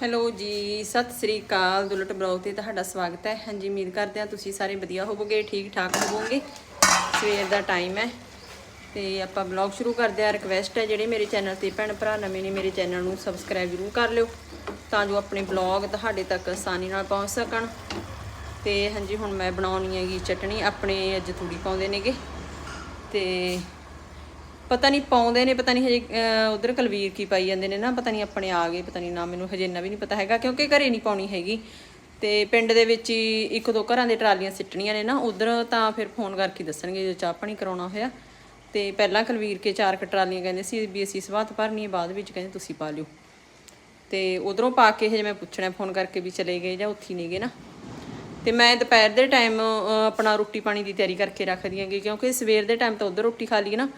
Hello ਜੀ, ਸਤਿ ਸ੍ਰੀ ਅਕਾਲ, Dulat blog ਤੇ ਤੁਹਾਡਾ ਸਵਾਗਤ ਹੈ। ਹਾਂਜੀ, ਉਮੀਦ ਕਰਦੇ ਹਾਂ ਤੁਸੀਂ ਸਾਰੇ ਵਧੀਆ ਹੋਵੋਗੇ ਠੀਕ ਠਾਕ ਹੋਵੋਗੇ। ਸਵੇਰ ਦਾ ਟਾਈਮ ਹੈ ਤੇ ਆਪਾਂ ਬਲੌਗ ਸ਼ੁਰੂ ਕਰਦੇ ਹਾਂ। ਰਿਕਵੈਸਟ ਹੈ ਜਿਹੜੇ ਮੇਰੇ ਚੈਨਲ ਤੇ ਭੈਣ ਭਰਾ ਨਵੇਂ ਨੇ, ਮੇਰੇ ਚੈਨਲ ਨੂੰ ਸਬਸਕ੍ਰਾਈਬ ਜ਼ਰੂਰ ਕਰ ਲਿਓ ਤਾਂ ਜੋ ਆਪਣੇ ਬਲੌਗ ਤੁਹਾਡੇ ਤੱਕ ਆਸਾਨੀ ਨਾਲ ਪਹੁੰਚ ਸਕਣ। ਤੇ ਹਾਂਜੀ, ਹੁਣ ਮੈਂ ਬਣਾਉਣੀ ਹੈਗੀ ਚਟਣੀ ਆਪਣੇ ਅੱਜ ਤੂੜੀ ਪਾਉਂਦੇ ਨੇਗੇ। ਤੇ ਪਤਾ ਨਹੀਂ ਪਾਉਂਦੇ ਨੇ, ਪਤਾ ਨਹੀਂ ਹਜੇ ਉਧਰ ਕਲਵੀਰ ਕੀ ਪਾਈ ਜਾਂਦੇ ਨੇ ਨਾ, ਪਤਾ ਨਹੀਂ ਆਪਣੇ ਆ ਗਏ, ਪਤਾ ਨਹੀਂ ਨਾ ਮੈਨੂੰ ਹਜੇ ਇੰਨਾ ਵੀ ਨਹੀਂ ਪਤਾ ਹੈਗਾ, ਕਿਉਂਕਿ ਘਰੇ ਨਹੀਂ ਪਾਉਣੀ ਹੈਗੀ। ਤੇ ਪਿੰਡ ਦੇ ਵਿੱਚ ਹੀ ਇੱਕ ਦੋ ਘਰਾਂ ਦੇ ਟਰਾਲੀਆਂ ਸਿੱਟਣੀਆਂ ਨੇ ਨਾ, ਉਧਰ ਤਾਂ ਫਿਰ ਫੋਨ ਕਰਕੇ ਦੱਸਣਗੇ ਜੇ ਚਾਹ ਪਾਣੀ ਕਰਾਉਣਾ ਹੋਇਆ। ਤੇ ਪਹਿਲਾਂ ਕਲਵੀਰ ਕੇ ਚਾਰ ਕ ਟਰਾਲੀਆਂ ਕਹਿੰਦੇ ਸੀ ਵੀ ਅਸੀਂ ਸਵਾਤ ਭਰਨੀ ਹੈ ਬਾਅਦ ਵਿੱਚ ਕਹਿੰਦੇ ਤੁਸੀਂ ਪਾ ਲਿਓ। ਤੇ ਉਧਰੋਂ ਪਾ ਕੇ ਹਜੇ ਮੈਂ ਪੁੱਛਣਾ ਫੋਨ ਕਰਕੇ ਵੀ ਚਲੇ ਗਏ ਜਾਂ ਉੱਥੇ ਹੀ ਨੇਗੇ ਨਾ। ਤੇ ਮੈਂ ਦੁਪਹਿਰ ਦੇ ਟਾਈਮ ਆਪਣਾ ਰੋਟੀ ਪਾਣੀ ਦੀ ਤਿਆਰੀ ਕਰਕੇ ਰੱਖਦੀ ਆਂਗੀ ਕਿਉਂਕਿ ਸਵੇਰ ਦੇ ਟਾਈਮ ਤਾਂ ਉਧਰ ਰੋਟੀ ਖਾ ਲਈ ਨਾ।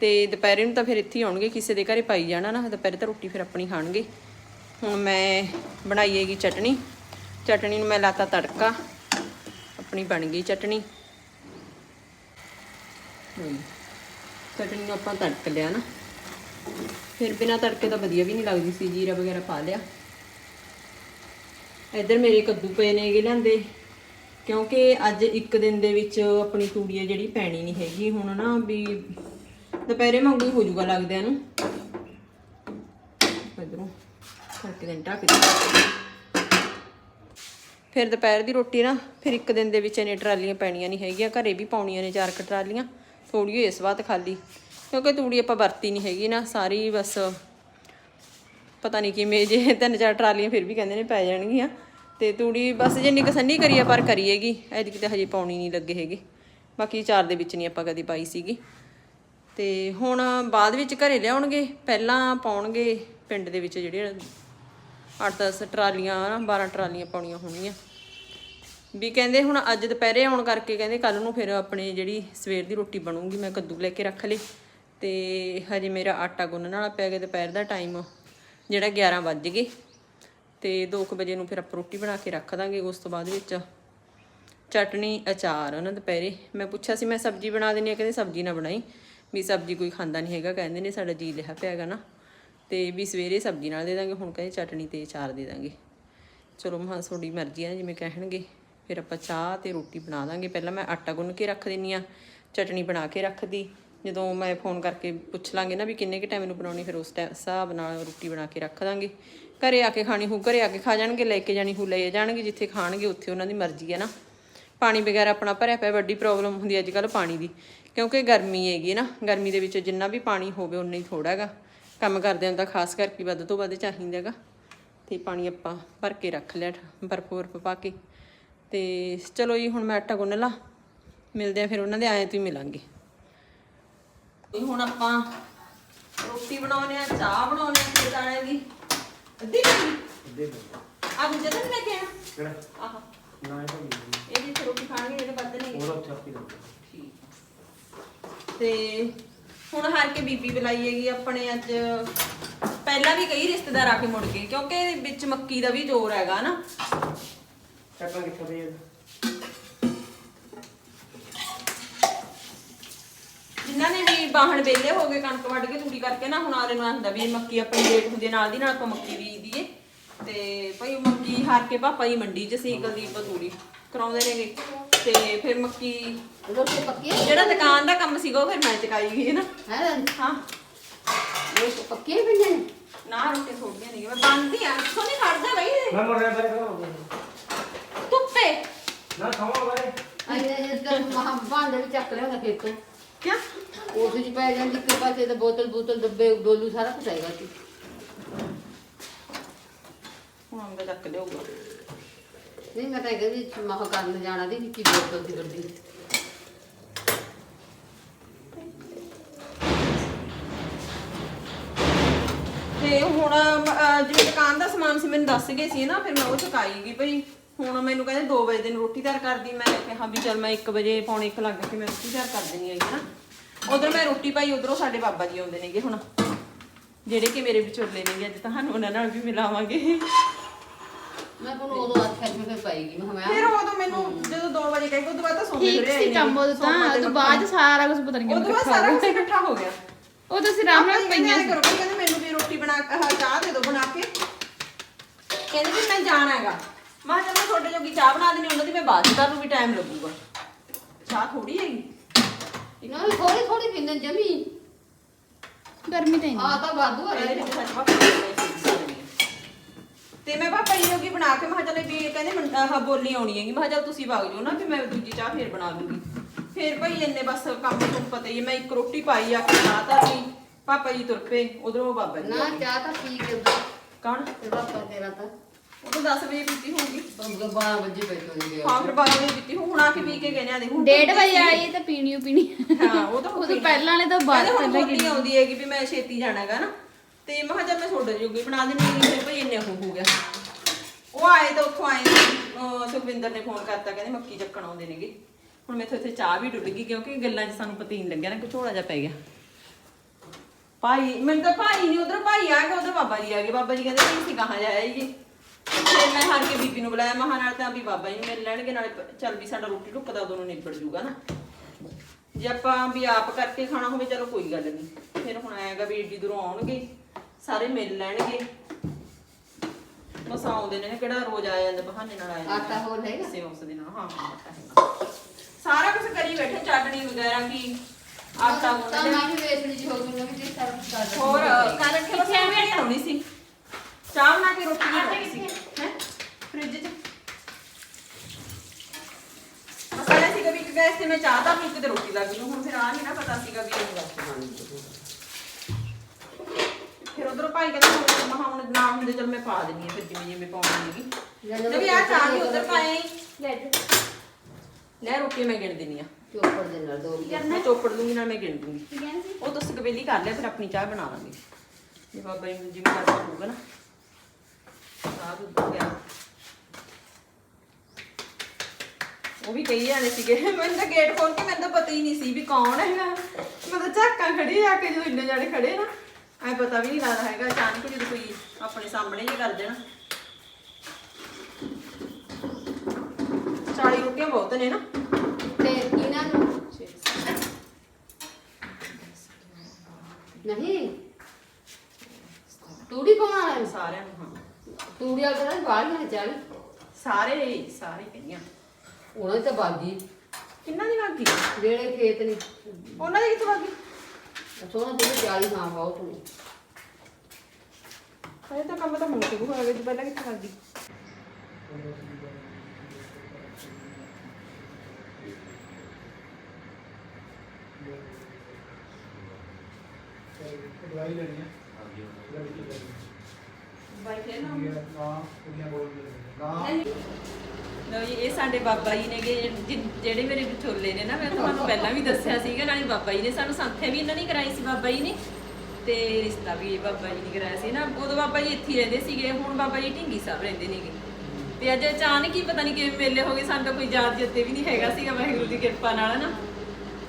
ਤੇ ਦੁਪਹਿਰੇ ਨੂੰ ਤਾਂ ਫਿਰ ਇੱਥੇ ਹੀ ਆਉਣਗੇ ਕਿਸੇ ਦੇ ਘਰੇ ਪਾਈ ਜਾਣਾ ਨਾ ਦੁਪਹਿਰੇ ਤਾਂ ਰੋਟੀ ਫਿਰ ਆਪਣੀ ਖਾਣਗੇ। ਹੁਣ ਮੈਂ ਬਣਾਈ ਹੈਗੀ ਚਟਣੀ ਚਟਣੀ ਨੂੰ ਮੈਂ ਲਾਤਾ ਤੜਕਾ ਆਪਣੀ ਬਣ ਗਈ ਚਟਣੀ। ਹਮ, ਚਟਣੀ ਨੂੰ ਆਪਾਂ ਤੜਕ ਲਿਆ ਨਾ। ਫਿਰ ਬਿਨਾ ਤੜਕੇ ਤਾਂ ਵਧੀਆ ਵੀ ਨਹੀਂ ਲੱਗਦੀ ਸੀ ਜੀਰਾ ਵਗੈਰਾ ਪਾ ਲਿਆ। ਇੱਧਰ ਮੇਰੇ ਕੱਦੂ ਪਏ ਨੇਗੇ ਲਿਆਂਦੇ ਕਿਉਂਕਿ ਅੱਜ ਇੱਕ ਦਿਨ ਦੇ ਵਿੱਚ ਆਪਣੀ ਤੂੜੀ ਹੈ ਜਿਹੜੀ ਪੈਣੀ ਨਹੀਂ ਹੈਗੀ। ਹੁਣ ਨਾ ਵੀ ਦੁਪਹਿਰੇ ਵਾਂਗੂ ਹੀ ਹੋ ਜਾਊਗਾ ਲੱਗਦਿਆਂ ਨੂੰ। ਇਧਰੋਂ ਕਰਕੇ ਦਿਨ ਢੱਕ ਫਿਰ ਦੁਪਹਿਰ ਦੀ ਰੋਟੀ ਨਾ, ਫਿਰ ਇੱਕ ਦਿਨ ਦੇ ਵਿੱਚ ਇਹਨੇ ਟਰਾਲੀਆਂ ਪੈਣੀਆਂ ਨਹੀਂ ਹੈਗੀਆਂ, ਘਰੇ ਵੀ ਪਾਉਣੀਆਂ ਨੇ ਚਾਰ ਕ ਟਰਾਲੀਆਂ ਥੋੜੀ ਇਸ ਵਾਤ ਖਾਲੀ। ਕਿਉਂਕਿ ਤੂੜੀ ਆਪਾਂ ਵਰਤੀ ਨਹੀਂ ਹੈਗੀ ਨਾ, ਸਾਰੀ ਬਸ ਪਤਾ ਨਹੀਂ ਕਿਵੇਂ ਜੇ ਤਿੰਨ ਚਾਰ ਟਰਾਲੀਆਂ ਫਿਰ ਵੀ ਕਹਿੰਦੇ ਨੇ ਪੈ ਜਾਣਗੀਆਂ। ਤੇ ਤੂੜੀ ਬਸ ਜਿੰਨੀ ਕੁ ਸੰਨੀ ਕਰੀਏ, ਪਰ ਕਰੀਏਗੀ। ਐਦੀ ਕਿਤੇ ਹਜੇ ਪਾਉਣੀ ਨਹੀਂ ਲੱਗੇ ਹੈਗੇ। ਬਾਕੀ ਚਾਰ ਦੇ ਵਿੱਚ ਨਹੀਂ ਆਪਾਂ ਕਦੀ ਪਾਈ ਸੀਗੀ। ਤੇ ਹੁਣ ਬਾਅਦ ਵਿੱਚ ਘਰੇ ਲਿਆਉਣਗੇ, ਪਹਿਲਾਂ ਪਾਉਣਗੇ ਪਿੰਡ ਦੇ ਵਿੱਚ ਜਿਹੜੇ 8-10 ਟਰਾਲੀਆਂ ਨਾ 12 ਟਰਾਲੀਆਂ ਪਾਉਣੀਆਂ ਹੋਣਗੀਆਂ। ਵੀ ਕਹਿੰਦੇ ਹੁਣ ਅੱਜ ਦੁਪਹਿਰੇ ਆਉਣ ਕਰਕੇ ਕਹਿੰਦੇ ਕੱਲ ਨੂੰ ਫਿਰ ਆਪਣੇ ਜਿਹੜੀ ਸਵੇਰ ਦੀ ਰੋਟੀ ਬਣੂਗੀ, ਮੈਂ ਕੱਦੂ ਲੈ ਕੇ ਰੱਖ ਲਈ ਤੇ ਹਜੇ ਮੇਰਾ ਆਟਾ ਗੁੰਨਣ ਵਾਲਾ ਪਿਆ ਗਿਆ ਦੁਪਹਿਰ ਦਾ ਟਾਈਮ ਜਿਹੜਾ 11 ਵੱਜ ਗਏ। ਤੇ 2 ਵਜੇ ਨੂੰ ਫਿਰ ਆਪਾਂ ਰੋਟੀ ਬਣਾ ਕੇ ਰੱਖ ਦਾਂਗੇ, ਉਸ ਤੋਂ ਬਾਅਦ ਵਿੱਚ ਚਟਣੀ ਅਚਾਰ ਉਹਨਾਂ ਦੁਪਹਿਰੇ। ਮੈਂ ਪੁੱਛਿਆ ਸੀ, ਮੈਂ ਸਬਜ਼ੀ ਬਣਾ ਦੇਣੀ ਆ ਕਹਿੰਦੇ ਸਬਜ਼ੀ ਨਾ ਬਣਾਈ। ਵੀ ਸਬਜ਼ੀ ਕੋਈ ਖਾਂਦਾ ਨਹੀਂ ਹੈਗਾ, ਕਹਿੰਦੇ ਨੇ ਸਾਡਾ ਜੀ ਲਿਆ ਪਿਆ ਹੈਗਾ ਨਾ। ਤੇ ਵੀ ਸਵੇਰੇ ਸਬਜ਼ੀ ਨਾਲ ਦੇ ਦਾਂਗੇ, ਹੁਣ ਕਹਿੰਦੇ ਚਟਣੀ ਤੇ ਅਚਾਰ ਦੇ ਦਾਂਗੇ। ਚਲੋ ਮਹਾਂ ਤੁਹਾਡੀ ਮਰਜ਼ੀ ਹੈ ਨਾ ਜਿਵੇਂ ਕਹਿਣਗੇ। ਫਿਰ ਆਪਾਂ ਚਾਹ ਤੇ ਰੋਟੀ ਬਣਾ ਦਾਂਗੇ। ਪਹਿਲਾਂ ਮੈਂ ਆਟਾ ਗੁੰਨ ਕੇ ਰੱਖ ਦਿੰਨੀ ਆ ਚਟਣੀ ਬਣਾ ਕੇ ਰੱਖਦੀ। ਜਦੋਂ ਮੈਂ ਫੋਨ ਕਰਕੇ ਪੁੱਛ ਲਾਂਗੇ ਨਾ ਵੀ ਕਿੰਨੇ ਕੁ ਟਾਈਮ ਨੂੰ ਬਣਾਉਣੀ, ਫਿਰ ਉਸ ਟਾਈਮ ਹਿਸਾਬ ਨਾਲ ਰੋਟੀ ਬਣਾ ਕੇ ਰੱਖ ਦਾਂਗੇ। ਘਰੇ ਆ ਕੇ ਖਾਣੀ ਹੋ ਘਰੇ ਆ ਕੇ ਖਾ ਜਾਣਗੇ, ਲੈ ਕੇ ਜਾਣੀ ਹੋ ਲੈ ਜਾਣਗੇ, ਜਿੱਥੇ ਖਾਣਗੇ, ਉੱਥੇ ਉਹਨਾਂ ਦੀ ਮਰਜ਼ੀ ਹੈ ਨਾ। ਪਾਣੀ ਵਗੈਰਾ ਆਪਣਾ ਭਰਿਆ ਪਿਆ ਵੱਡੀ ਪ੍ਰੋਬਲਮ ਹੁੰਦੀ ਅੱਜ ਕੱਲ ਪਾਣੀ ਦੀ ਕਿਉਂਕਿ ਗਰਮੀ ਹੈਗੀ ਨਾ ਗਰਮੀ ਦੇ ਵਿੱਚ ਜਿੰਨਾ ਵੀ ਪਾਣੀ ਹੋਵੇ ਉਨਾ ਹੀ ਥੋੜਾ ਹੈਗਾ। ਕੰਮ ਕਰਦੇ ਹਾਂ ਤਾਂ ਖਾਸ ਕਰਕੇ ਵੱਧ ਤੋਂ ਵੱਧ ਚਾਹੀਦਾ ਹੈਗਾ। ਤੇ ਪਾਣੀ ਆਪਾਂ ਭਰ ਕੇ ਰੱਖ ਲਿਆ ਬਰਫ ਪਾ ਕੇ। ਤੇ ਚਲੋ ਜੀ ਹੁਣ ਮੈਂ ਆਟਾ ਗੁੰਨ ਲਾ ਮਿਲਦੇ ਆ ਫਿਰ ਉਹਨਾਂ ਦੇ ਆਏ ਤੋਂ ਹੀ ਮਿਲਾਂਗੇ ਹੁਣ ਆਪਾਂ ਰੋਟੀ ਬਣਾਉਣੇ ਆ ਚਾਹ ਬਣਾਉਣੇ ਆ ਤੇ ਜਾਣੇ ਦੀ। ਅੱਧੀ ਅੱਧੀ ਆ ਦੂਜੇ ਦਿਨ ਲੈ ਕੇ ਆਣਾ ਕਿਹੜਾ? ਆਹ। ਨਾ ਇਹ ਤਾਂ ਰੋਟੀ ਖਾਣਗੇ ਜਿਹੜੇ ਵੱਧ ਨੇ। ਉਹਦਾ ਉੱਥੇ ਆਪੀ ਲੱਗਦਾ ਠੀਕ। ਤੇ ਹੁਣ ਹਾਰ ਕੇ ਬੀਬੀ ਬੁਲਾਈ ਹੈਗੀ ਆਪਣੇ ਅੱਜ ਪਹਿਲਾਂ ਵੀ ਕਈ ਰਿਸ਼ਤੇਦਾਰ ਆ ਕੇ ਮੁੜ ਗਏ ਕਿਉਂਕਿ ਵਿੱਚ ਮੱਕੀ ਦਾ ਵੀ ਜ਼ੋਰ ਹੈਗਾ ਨਾ ਚੱਕਾਂ ਕਿੱਥੋਂ ਦੇ ਜਿਨ੍ਹਾਂ ਨੇ ਵੀ ਬਾਹਣ ਵੇਲੇ ਹੋ ਗਏ ਕਣਕ ਵੱਢ ਕੇ ਤੂੜੀ ਕਰਕੇ ਨਾ ਹੁਣ ਆਲੇ ਨੂੰ ਐਂ ਹੁੰਦਾ ਵੀ ਮੱਕੀ ਆਪਣੀ ਲੇਟ ਹੁੰਦੀ ਹੈ, ਨਾਲ ਦੀ ਨਾਲ ਆਪਾਂ ਮੱਕੀ ਬੀਜ ਦਈਏ। ਤੇ ਭਈ ਮੱਕੀ ਹਾਰ ਕੇ ਪਾਪਾ ਜੀ ਮੰਡੀ 'ਚ ਸੀ ਕੁਲਦੀਪ ਤੂੜੀ। ਕਰਾਉਂਦੇ ਨੇਗੇ। ਤੇ ਫਿਰ ਮੱਕੀ ਰੋਟੀ ਪੱਕੀ ਹੈ ਜਿਹੜਾ ਦੁਕਾਨ ਦਾ ਕੰਮ ਸੀਗਾ ਉਹ ਫਿਰ ਮੈਂ ਚਕਾਈ ਗਈ ਹੈ ਨਾ ਹੈ। ਹਾਂ ਰੋਟੀ ਪੱਕੀ ਹੈ ਪਿੰਨੇ ਨਾ। ਰੋਟੀ ਥੋੜੀਆਂ ਨਹੀਂ ਮੈਂ ਬੰਦੀ ਆ। ਇੱਥੋਂ ਨਹੀਂ ਖੜਦਾ ਬਈ ਮੈਂ ਮਰ ਰਿਹਾ ਬਾਰੇ ਕਰਾਂ ਧੁੱਪੇ। ਨਾ ਖਾਵਾਂ ਬਾਰੇ। ਅਜੇ ਇਸ ਦਾ ਮਹਾਂ ਭਾਂਡੇ ਵੀ ਚੱਕ ਲਿਆ ਖੇਤੋਂ ਕਿਆ ਉਸ ਵਿੱਚ ਪੈ ਜਾਂਦੀ ਕਿ ਪਾਸੇ ਤੇ ਬੋਤਲ ਬੋਤਲ ਡੱਬੇ ਡੋਲੂ ਸਾਰਾ ਕੁਝ ਆਏਗਾ ਸੀ। ਹੁਣ ਆਉਂਦਾ ਚੱਕ ਲਿਆਊਗਾ। ਨਹੀਂ ਮੈਂ ਤਾਂ ਇਹ ਕਹਿੰਦੀ ਮਹਾਂ ਕਰਨ ਜਾਣਾ ਦੀ ਕੀ ਬੋਤਲ ਦੀ ਗੱਡੀ ਤੇ ਹੁਣ ਅਹ, ਜਿਵੇਂ ਦੁਕਾਨ ਦਾ ਸਮਾਨ ਸੀ ਮੈਨੂੰ ਦੱਸ ਗਏ ਸੀ ਨਾ ਫਿਰ ਮੈਂ ਉਹ ਚੁਕਾਈ ਗਈ ਭਈ। ਹੁਣ ਮੈਨੂੰ ਕਹਿੰਦੇ 2 ਵਜੇ ਦਿਨ ਰੋਟੀ ਤਿਆਰ ਕਰਦੀ ਮੈਂ ਕਿਹਾ ਵੀ ਚਲ ਮੈਂ 1 ਵਜੇ ਪੌਣੇ 1 ਲੱਗ ਕੇ ਮੈਂ ਰੋਟੀ ਤਿਆਰ ਕਰ ਦੇਣੀ ਹੈਗੀ ਨਾ। ਉਧਰ ਮੈਂ ਰੋਟੀ ਪਾਈ ਉਧਰੋਂ ਸਾਡੇ ਬਾਬਾ ਜੀ ਆਉਂਦੇ ਨੇਗੇ ਹੁਣ ਜਿਹੜੇ ਕਿ ਮੇਰੇ ਵਿਚੋਲੇ ਨੇਗੇ ਅੱਜ ਤੁਹਾਨੂੰ ਉਹਨਾਂ ਨਾਲ ਵੀ ਮਿਲਾਵਾਂਗੇ। ਮੈਂ ਤੁਹਾਨੂੰ ਉਦੋਂ ਆਖਿਆ ਸੀ ਫਿਰ ਪਾਏਗੀ ਮੈਂ ਫਿਰ ਕਿਹਾ ਉਦੋਂ ਮੈਨੂੰ ਜਦੋਂ 2 ਵਜੇ ਕਹੇ ਉਦੋਂ ਬਾਅਦ ਤਾਂ ਸੌਂਦੇ ਠੀਕ ਰਹੇ ਸੀ ਕੰਮ ਉਦੋਂ ਤਾਂ ਉਦੋਂ ਬਾਅਦ 'ਚ ਸਾਰਾ ਕੁਝ ਪਤਾ ਨਹੀਂ ਉਦੋਂ ਕਿਵੇਂ ਬਾਅਦ ਸਾਰਾ ਕੁਝ ਇਕੱਠਾ ਹੋ ਗਿਆ। ਉਹ ਤਾਂ ਅਸੀਂ ਆਰਾਮ ਨਾਲ ਆਪਾਂ ਕਹਿੰਦੇ ਪਈਆਂ ਐਂ ਕਰੋ ਵੀ ਕਹਿੰਦੇ ਮੈਨੂੰ ਵੀ ਰੋਟੀ ਬਣਾ ਕੇ ਆਹ ਚਾਹ ਦੇ ਦਿਓ ਬਣਾ ਕੇ। ਕਹਿੰਦੇ ਵੀ ਮੈਂ ਜਾਣਾ ਹੈਗਾ। ਮੈਂ ਕਿਹਾ ਚੱਲ ਮੈਂ ਤੁਹਾਡੇ ਜੋਗੀ ਚਾਹ ਬਣਾ ਦੇਣੀ ਉਹਨਾਂ ਦੀ ਮੈਂ ਬਾਅਦ ਚ ਵੀ ਟਾਈਮ ਲੱਗੂਗਾ। ਚਾਹ ਥੋੜੀ ਹੈਗੀ। ਨਾ ਥੋੜੀ ਥੋੜੀ ਪੀਂਦੇ ਜਮੀ। ਗਰਮੀ ਤਾਂ ਇੰਨੀ। ਆ ਤਾਂ ਵਾਧੂ ਆ। ਇਹਦੇ ਰਹੀ ਸੱਚ ਸੀ। ਤੇ ਮੈਂ ਪਾਪਾ ਜੀ ਜੋਗੀ ਬਣਾ ਕੇ ਮੈਂ ਕਿਹਾ ਚੱਲ ਵੀ ਕਹਿੰਦੇ ਮੈਨੂੰ ਆਹ ਬੋਲੀ ਆਉਣੀ ਹੈਗੀ। ਮੈਂ ਕਿਹਾ ਚੱਲ ਤੁਸੀਂ ਵਗ ਜਾਓ ਨਾ ਵੀ ਮੈਂ ਦੂਜੀ ਚਾਹ ਫੇਰ ਬਣਾ ਲੂੰਗੀ ਫੇਰ ਭਾਈ ਇੰਨੇ ਬਸ ਕੰਮ ਤੁਹਾਨੂੰ ਪਤਾ ਹੀ ਹੈ ਮੈਂ ਇੱਕ ਰੋਟੀ ਪਾਈ ਆ ਕੇ ਬਣਾਤਾ ਸੀ। ਪਾਪਾ ਜੀ ਤੁਰ ਪਏ ਉਧਰੋਂ ਬਾਬਾ ਜੀ ਨਾ ਆ ਗਏ। ਚਾਹ ਤਾਂ ਪੀ ਕੇ ਉਧਰ। ਕੌਣ? ਤੇ ਪਾਪਾ ਤੇਰਾ ਤਾਂ। ਉਹ ਤਾਂ 10 ਵਜੇ ਪੀਤੀ ਹੋਊਗੀ। ਬੰਗਾ 12 ਵਜੇ ਬੈਠੋਗੇ ਹਾਂ ਫਿਰ 12 ਵਜੇ ਪੀਤੀ ਹੋਊ, ਹੁਣ ਆ ਕੇ ਪੀ ਕੇ ਗਏ ਨੇ ਆ ਦੇ ਹੁਣ ਡੇਢ ਵਜੇ ਆਈ ਤਾਂ ਪੀਣੀ ਓ ਪੀਣੀ। ਹਾਂ ਉਹ ਤਾਂ ਉਹ ਤਾਂ ਪਹਿਲਾਂ ਨੇ ਤਾਂ ਬਾਅਦ ਪਹਿਲਾਂ ਆਉਂਦੀ ਹੈਗੀ ਵੀ ਮੈਂ ਛੇਤੀ ਜਾਣਾਗਾ ਨਾ। ਤੇ ਮੈਂ ਕਿਹਾ ਚੱਲ ਮੈਂ ਛੋਟੇ ਜੋਗੀ ਬਣਾ ਦਿੰਦੀ ਫਿਰ ਭਈ ਇੰਨੇ ਹੋ ਹੋ ਗਿਆ। ਉਹ ਆਏ ਤਾਂ ਉੱਥੋਂ ਆਏ ਸੁਖਵਿੰਦਰ ਨੇ ਫੋਨ ਕਰਤਾ, ਕਹਿੰਦੇ ਮੱਕੀ ਚੱਕਣ ਆਉਂਦੇ ਨੇਗੇ। ਹੁਣ ਮੈਥੋਂ ਇੱਥੇ ਚਾਹ ਵੀ ਡੁੱਲ ਗਈ, ਕਿਉਂਕਿ ਗੱਲਾਂ 'ਚ ਸਾਨੂੰ ਪਤਾ ਹੀ ਨਹੀਂ ਲੱਗਿਆ ਨਾ ਕਿ ਝੋਲਾ ਜਿਹਾ ਪੈ ਗਿਆ। ਭਾਈ, ਮੈਨੂੰ ਤਾਂ ਭਾਈ ਨਹੀਂ, ਉਧਰ ਭਾਈ ਆ ਗਿਆ, ਉਧਰ ਬਾਬਾ ਜੀ ਆ ਗਏ। ਬਾਬਾ ਜੀ ਕਹਿੰਦੇ ਵੀ ਅਸੀਂ ਕਹਾਂ ਜਾਇਆ ਜੀ ਫਿਰ ਮੈਂ ਹਰ ਕੇ ਬੀਬੀ ਨੂੰ ਬੁਲਾਇਆ ਮਹਾਂ ਨਾਲ ਤਾਂ ਵੀ ਬਾਬਾ ਜੀ ਮਿਲ ਲੈਣਗੇ, ਨਾਲੇ ਚੱਲ ਵੀ ਸਾਡਾ ਰੋਟੀ ਟੁੱਕਦਾ ਉਦੋਂ ਨੂੰ ਨਿਬੜ ਜੂਗਾ ਨਾ। ਜੇ ਆਪਾਂ ਵੀ ਆਪ ਕਰਕੇ ਖਾਣਾ ਹੋਵੇ, ਚਲੋ ਕੋਈ ਗੱਲ ਨਹੀਂ। ਫਿਰ ਹੁਣ ਆਏਗਾ ਵੀ ਏਡੀ ਦੂਰੋਂ ਆਉਣਗੇ। ਸਾਰੇ ਮਿਲ ਲੈਣਗੇ। ਬਸ ਆਉਂਦੇ ਨੇ ਕਿਹੜਾ ਰੋਜ਼ ਆ ਜਾਂਦੇ ਬਹਾਨੇ ਨਾਲ ਆ ਜਾਂਦੇ। ਆਟਾ ਹੋਰ ਹੈਗਾ? ਕਿਸੇ ਉਸ ਦੇ ਨਾਲ ਹਾਂ ਹਾਂ ਆਟਾ ਹੈਗਾ। ਸਾਰਾ ਕੁਝ ਕਰੀ ਬੈਠੇ ਚਟਣੀ ਵਗੈਰਾ ਕੀ ਆਟਾ ਤਾਂ ਗੁੰਨਦੇ ਮੈਂ ਵੀ ਵੇਚਣੀ ਜੀ ਹੋ ਗਈ ਮੈਂ ਵੀ ਤੇ ਸਾਰਾ ਕੁਝ ਕਰ। ਹੋਰ ਕਰ ਰੱਖੇ ਬਸ ਐਵੇਂ ਨਹੀਂ ਹੋਣੀ ਸੀ। ਚਾਹ ਬਣਾ ਕੇ ਰੋਟੀ ਨਹੀਂ ਖਾਣੀ ਸੀ। ਹੈ? ਫ੍ਰਿਜ 'ਚ। ਮਸਾਲਾ ਸੀਗਾ ਵੀ ਗੈਸ ਤੇ ਮੈਂ ਚਾਹ ਤੇ ਰੋਟੀ ਲੱਗ ਜੂ ਹੁਣ ਫਿਰ ਆ ਨਹੀਂ ਨਾ ਪਤਾ ਸੀਗਾ ਵੀ ਇਹ ਹੋਊਗਾ ਫਿਰ ਉਧਰੋਂ ਭਾਈ ਕਹਿੰਦਾ ਮਹਾ ਹੁਣ ਨਾ ਹੁੰਦੇ ਚਲ ਮੈਂ ਪਾ ਦਿੰਨੀ ਆ ਫਿਰ ਜਿਵੇਂ ਜਿਵੇਂ ਪਾਉਣੀ ਹੈਗੀ। ਤੇ ਵੀ ਆ ਚਾਹ ਵੀ ਉਧਰ ਪਾਏ ਲੈ ਜਾ ਲੈ ਰੋਟੀ ਮੈਂ ਗਿਣ ਦਿੰਨੀ ਆ ਚੋਪੜ ਦੇ ਨਾਲ ਦੋ ਮੈਂ ਚੋਪੜ ਦੂੰਗੀ ਨਾਲ ਮੈਂ ਗਿਣ ਦੂੰਗੀ। ਉਹ ਤਾਂ ਸਕਵੇਲੀ ਕਰ ਲਿਆ ਫਿਰ ਆਪਣੀ ਚਾਹ ਬਣਾ ਲਾਂਗੇ। ਜੇ ਬਾਬਾ ਜੀ ਜਿਵੇਂ ਕਰਨਾ ਹੋਊਗਾ ਨਾ। ਚਾਹ ਦੁੱਧ ਗਿਆ ਉਹ ਵੀ ਕਹੀ ਜਾਂਦੇ ਸੀਗੇ ਮੈਨੂੰ ਤਾਂ ਗੇਟ ਖੋਲ ਕੇ ਮੈਨੂੰ ਤਾਂ ਪਤਾ ਹੀ ਨਹੀਂ ਸੀ ਵੀ ਕੌਣ ਹੈਗਾ। ਮੈਂ ਤਾਂ ਝਾਕਾਂ ਖੜੀ ਆ ਕੇ ਜਦੋਂ ਇੰਨੇ ਜਾਣੇ ਖੜੇ ਨਾ। ਐ ਪਤਾ ਵੀ ਨਹੀਂ ਲੱਗਦਾ ਹੈਗਾ ਅਚਾਨਕ ਜਦੋਂ ਕੋਈ ਆਪਣੇ ਸਾਹਮਣੇ ਹੀ ਕਰ ਦੇਣਾ। 40 ਰੁਪਏ ਬਹੁਤ ਨੇ ਨਾ। ਤੇ ਇਹਨਾਂ ਨੂੰ ਨਹੀਂ। ਤੂੜੀ ਪਾਉਣ ਵਾਲਾ ਹੈ? ਸਾਰਿਆਂ ਨੂੰ ਹਾਂ। ਤੂੜੀ ਵਾਲਾ ਤਾਂ ਬਾਹਰ ਹੀ ਚੱਲ। ਸਾਰੇ ਸਾਰੇ ਕਹੀਆਂ ਉਹਨਾਂ ਦੀ ਤਾਂ ਬਾਗੀ। ਕਿੰਨਾ ਦੀ ਵਾਗੀ ਜਿਹੜੇ ਖੇਤ ਨਹੀਂ ਉਹਨਾਂ ਦੀ ਕਿੱਥੇ ਵਾਗੀ ਸੋਹਣਾ ਜਿਹੜੇ ਜਾਲੀ ਹਾਂ ਬਹੁਤ ਨੇ ਹਜੇ ਤਾਂ ਕੰਮ ਤਾਂ ਹੁਣ ਸ਼ੁਰੂ ਹੋਇਆ ਜੀ ਪਹਿਲਾਂ ਕਿੱਥੇ ਵਾਗੀ ਦਵਾਈ ਲੈਣੀ ਹੈ ਬਾਈ ਫੇਰ ਨਾ ਨਾ ਕੁੜੀਆਂ ਕੋਲ ਨਾ। ਲਓ ਜੀ, ਇਹ ਸਾਡੇ ਬਾਬਾ ਜੀ ਨੇਗੇ, ਜਿ- ਜਿਹੜੇ ਮੇਰੇ ਵਿਚੋਲੇ ਨੇ ਨਾ, ਮੈਂ ਤੁਹਾਨੂੰ ਪਹਿਲਾਂ ਵੀ ਦੱਸਿਆ ਸੀਗਾ, ਨਾਲੇ ਬਾਬਾ ਜੀ ਨੇ ਸਾਨੂੰ ਸੰਥਿਆ ਵੀ ਇਹਨਾਂ ਨੇ ਕਰਾਈ ਸੀ, ਬਾਬਾ ਜੀ ਨੇ। ਤੇ ਰਿਸ਼ਤਾ ਵੀ ਬਾਬਾ ਜੀ ਨੇ ਕਰਾਇਆ ਸੀ ਨਾ। ਉਦੋਂ ਬਾਬਾ ਜੀ ਇੱਥੇ ਹੀ ਰਹਿੰਦੇ ਸੀਗੇ, ਹੁਣ ਬਾਬਾ ਜੀ ਢਿੰਗੀ ਸਾਹਿਬ ਰਹਿੰਦੇ ਨੇਗੇ। ਤੇ ਅੱਜ ਅਚਾਨਕ ਹੀ ਪਤਾ ਨਹੀਂ ਕਿਵੇਂ ਮੇਲੇ ਹੋ ਗਏ, ਸਾਨੂੰ ਤਾਂ ਕੋਈ ਯਾਦ ਜਿੱਤੇ ਵੀ ਨਹੀਂ ਹੈਗਾ ਸੀਗਾ, ਵਾਹਿਗੁਰੂ ਦੀ ਕਿਰਪਾ ਨਾਲ ਨਾ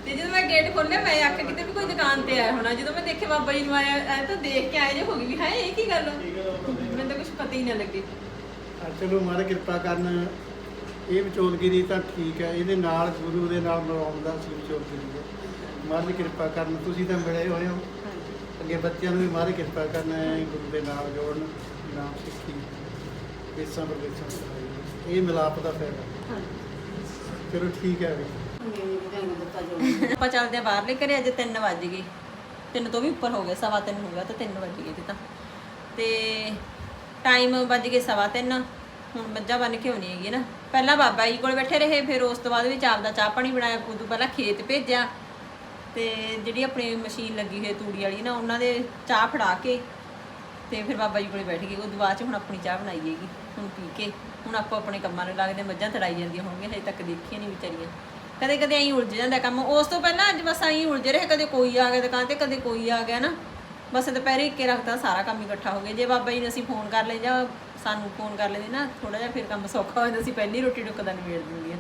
ਤੇ ਜਦੋਂ ਮੈਂ ਗੇਟ ਖੋਲ੍ਹਿਆ, ਮੈਂ ਆਖਿਆ ਕਿਤੇ ਵੀ ਕੋਈ ਦੁਕਾਨ ਤੇ ਆਇਆ ਹੋਣਾ। ਜਦੋਂ ਮੈਂ ਦੇਖਿਆ ਬਾਬਾ ਜੀ ਨੂੰ ਆਇਆ ਐ ਤਾਂ ਦੇਖ ਕੇ ਆਏ ਜੇ, ਹੋ ਗਈ ਵੀ, ਹੈ, ਇਹ ਕੀ ਗੱਲ ਮੈਨੂੰ ਤਾਂ ਕੁਝ ਪਤਾ ਹੀ ਨਾ ਲੱਗੇ। ਆ ਚਲੋ ਮਾਰੇ ਕਿਰਪਾ ਕਰਨ ਇਹ ਵਿਚੋਲਗਿਰੀ ਤਾਂ ਠੀਕ ਹੈ ਇਹਦੇ ਨਾਲ ਗੁਰੂ ਦੇ ਨਾਲ ਮਿਲਾਉਣ ਦਾ ਸੀ ਵਿਚੋਲਗਿਰੀ ਹੈ ਕਿਰਪਾ ਕਰਨ ਤੁਸੀਂ ਤਾਂ ਮਿਲੇ ਹੋਏ ਹੋ। ਅੱਗੇ ਬੱਚਿਆਂ ਨੂੰ ਵੀ ਮਾਰੇ ਕਿਰਪਾ ਕਰਨਾ ਗੁਰੂ ਦੇ ਨਾਲ ਜੋੜਨ ਨਾਮ ਸਿੱਖੀ। ਦੇਸਾਂ ਪ੍ਰਦੇਸਾਂ ਸਿਖਾਈ। ਇਹ ਮਿਲਾਪ ਦਾ ਫਾਇਦਾ। ਚਲੋ ਠੀਕ ਹੈ। ਵੀ ਆਪਾਂ ਚੱਲਦੇ ਆ ਬਾਹਰਲੇ ਘਰੇ ਅੱਜ 3 ਵੱਜ ਗਏ। 3 ਤੋਂ ਵੀ ਉੱਪਰ ਹੋ ਗਏ ਸਵਾ 3 ਹੋ ਗਿਆ ਤਾਂ 3 ਵੱਜ ਗਏ ਤੇ ਤਾਂ। ਤੇ ਟਾਈਮ ਵੱਜ ਗਏ ਸਵਾ 3 ਹੁਣ ਮੱਝਾਂ ਬੰਨ ਕੇ ਹੋਣੀ ਹੈਗੀ ਨਾ। ਪਹਿਲਾਂ ਬਾਬਾ ਜੀ ਕੋਲ ਬੈਠੇ ਰਹੇ, ਫਿਰ ਉਸ ਤੋਂ ਬਾਅਦ ਵਿੱਚ ਆਪਦਾ ਚਾਹ ਪਾਣੀ ਬਣਾਇਆ, ਉਦੋਂ ਪਹਿਲਾਂ ਖੇਤ ਭੇਜਿਆ। ਤੇ ਜਿਹੜੀ ਆਪਣੀ ਮਸ਼ੀਨ ਲੱਗੀ ਹੋਈ ਤੂੜੀ ਵਾਲੀ ਨਾ, ਉਹਨਾਂ ਦੇ ਚਾਹ ਫੜਾ ਕੇ ਤੇ ਫਿਰ ਬਾਬਾ ਜੀ ਕੋਲੇ ਬੈਠ ਗਏ। ਉਦੋਂ ਬਾਅਦ ਚ ਹੁਣ ਆਪਣੀ ਚਾਹ ਬਣਾਈ ਹੈਗੀ, ਹੁਣ ਪੀ ਕੇ। ਹੁਣ ਆਪੋ ਆਪਣੇ ਕੰਮਾਂ ਨੂੰ ਲੱਗਦੇ, ਮੱਝਾਂ ਤੜਾਈ ਜਾਂਦੀਆਂ ਹੋਣਗੀਆਂ, ਹਜੇ ਤੱਕ ਦੇਖੀਆਂ ਨਹੀਂ ਵਿਚਾਰੀਆਂ। ਕਦੇ ਕਦੇ ਐਂ ਉਲਝ ਜਾਂਦਾ ਕੰਮ। ਉਸ ਤੋਂ ਪਹਿਲਾਂ ਅੱਜ ਬਸ ਐਂ ਉਲਝੇ ਰਹੇ, ਕਦੇ ਕੋਈ ਆ ਗਿਆ ਦੁਕਾਨ ਤੇ, ਕਦੇ ਕੋਈ ਆ ਗਿਆ ਨਾ। ਬਸ ਦੁਪਹਿਰੇ ਇੱਕੇ ਰੱਖਦਾ ਸਾਰਾ ਕੰਮ ਇਕੱਠਾ ਹੋ ਗਿਆ। ਜੇ ਬਾਬਾ ਜੀ ਨੇ ਅਸੀਂ ਫੋਨ ਕਰ ਲਈ ਜਾਂ ਸਾਨੂੰ ਫੋਨ ਕਰ ਲੈਂਦੇ ਨਾ ਥੋੜਾ ਜਿਹਾ ਫਿਰ ਕੰਮ ਸੌਖਾ ਹੋ ਜਾਂਦਾ ਸੀ ਪਹਿਲੀ ਰੋਟੀ ਟੁੱਕਦਾ ਨਿਬੇੜ ਦਿੰਦੀਆਂ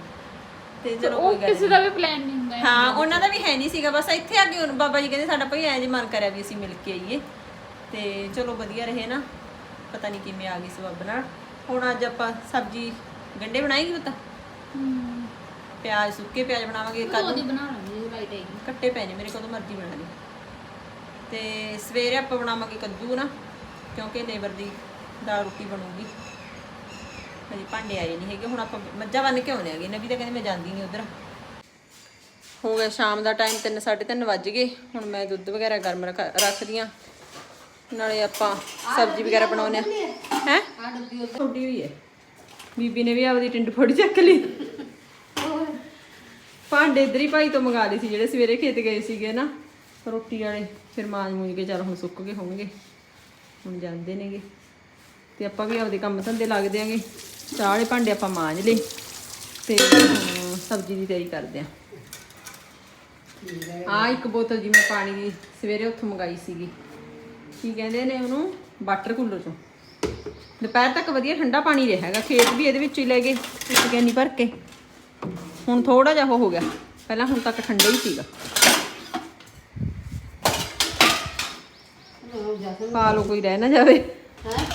ਤੇ ਚਲੋ ਉਹ ਕੋਈ ਗੱਲ ਕਿਸੇ ਦਾ ਵੀ ਪਲਾਨ ਨਹੀਂ ਹੁੰਦਾ ਹਾਂ ਉਹਨਾਂ ਦਾ ਵੀ ਹੈ ਨਹੀਂ ਸੀਗਾ ਬਸ ਇੱਥੇ ਆ ਕੇ ਹੁਣ ਬਾਬਾ ਜੀ ਕਹਿੰਦੇ ਸਾਡਾ ਭਈ ਐਂ ਜੇ ਮਨ ਕਰਿਆ ਵੀ ਅਸੀਂ ਮਿਲ ਕੇ ਆਈਏ। ਤੇ ਚਲੋ ਵਧੀਆ ਰਹੇ ਨਾ ਪਤਾ ਨਹੀਂ ਕਿਵੇਂ ਆ ਗਈ ਸਬਬ ਨਾਲ। ਹੁਣ ਅੱਜ ਆਪਾਂ ਸਬਜੀ ਗੰਡੇ ਬਣਾਏਗੀ ਪਤਾ? ਹੂੰ। ਪਿਆਜ਼ ਸੁੱਕੇ ਪਿਆਜ਼ ਬਣਾਵਾਂਗੇ ਉਹਦੀ ਕੱਲ ਬਣਾ ਲਾਂਗੇ ਜੇ ਲਾਈਟ ਆਏਗੀ। ਕੱਟੇ ਪੈ ਨੇ ਮੇਰੇ ਕੋਲ ਤਾਂ ਮਰਜ਼ੀ ਬਣਾ ਲਈ। ਤੇ ਸਵੇਰੇ ਆਪਾਂ ਬਣਾਵਾਂਗੇ ਕੱਦੂ ਨਾ ਕਿਉਂਕਿ ਲੇਬਰ ਦੀ ਦਾਲ ਰੋਟੀ ਬਣੂਗੀ। ਹਜੇ ਭਾਂਡੇ ਆਏ ਨਹੀਂ ਹੈਗੇ, ਹੁਣ ਆਪਾਂ ਮੱਝਾਂ ਬੰਨ ਕੇ ਆਉਣੇ ਹੈਗੇ? ਨਵੀ ਤਾਂ ਕਹਿੰਦੀ ਮੈਂ ਜਾਂਦੀ ਨਹੀਂ ਉਧਰ। ਹੋ ਗਿਆ ਸ਼ਾਮ ਦਾ ਟਾਈਮ 3 3:30 ਵੱਜ ਗਏ। ਹੁਣ ਮੈਂ ਦੁੱਧ ਵਗੈਰਾ ਗਰਮ ਰੱਖ- ਰੱਖਦੀ ਆ। ਨਾਲੇ ਆਪਾਂ ਸਬਜ਼ੀ ਵਗੈਰਾ ਬਣਾਉਣੇ ਆ। ਹੈ? ਆ ਡੱਬੀ ਉੱਧਰ ਛੋਟੀ ਹੋਈ ਹੈ ਬੀਬੀ ਨੇ ਵੀ ਆਪਦੀ ਟਿੰਡ ਫੋੜੀ ਚੱਕ ਲਈ। ਭਾਂਡੇ ਇਧਰ ਹੀ ਭਾਈ ਤੋਂ ਮੰਗਾ ਲਏ ਸੀ, ਜਿਹੜੇ ਸਵੇਰੇ ਖੇਤ ਗਏ ਸੀਗੇ ਨਾ, ਰੋਟੀ ਵਾਲੇ। ਫਿਰ ਮਾਂਜ ਮੂੰਜ ਕੇ ਚੱਲ ਹੁਣ ਸੁੱਕ ਗਏ ਹੋਣਗੇ। ਹੁਣ ਜਾਂਦੇ ਨੇਗੇ। ਤੇ ਆਪਾਂ ਵੀ ਆਪਦੇ ਕੰਮ ਧੰਦੇ ਲੱਗਦੇ ਆਂਗੇ ਚਾਹ ਵਾਲੇ ਭਾਂਡੇ ਆਪਾਂ ਮਾਂਜ ਲਏ ਤੇ ਸਬਜ਼ੀ ਦੀ ਤਿਆਰੀ ਕਰਦੇ ਆਂ। ਆ ਇੱਕ ਬੋਤਲ ਜੀ ਮੈਂ ਪਾਣੀ ਦੀ ਸਵੇਰੇ ਉੱਥੋਂ ਮੰਗਾਈ ਸੀਗੀ। ਕੀ ਕਹਿੰਦੇ ਨੇ ਉਹਨੂੰ? ਵਾਟਰ ਕੂਲਰ ਚੋਂ। ਦੁਪਹਿਰ ਤੱਕ ਵਧੀਆ ਠੰਡਾ ਪਾਣੀ ਰਿਹਾ ਹੈਗਾ ਖੇਤ ਵੀ ਇਹਦੇ ਵਿੱਚ ਹੀ ਲੈ ਗਏ ਇੱਕ ਕੈਨੀ ਭਰ ਕੇ। ਹੁਣ ਥੋੜਾ ਜਿਹਾ ਉਹ ਹੋ ਗਿਆ। ਪਹਿਲਾਂ ਹੁਣ ਤੱਕ ਠੰਡਾ ਹੀ ਸੀਗਾ। ਪਾ ਲਓ ਕੋਈ ਰਹਿ ਨਾ ਜਾਵੇ। ਹੈ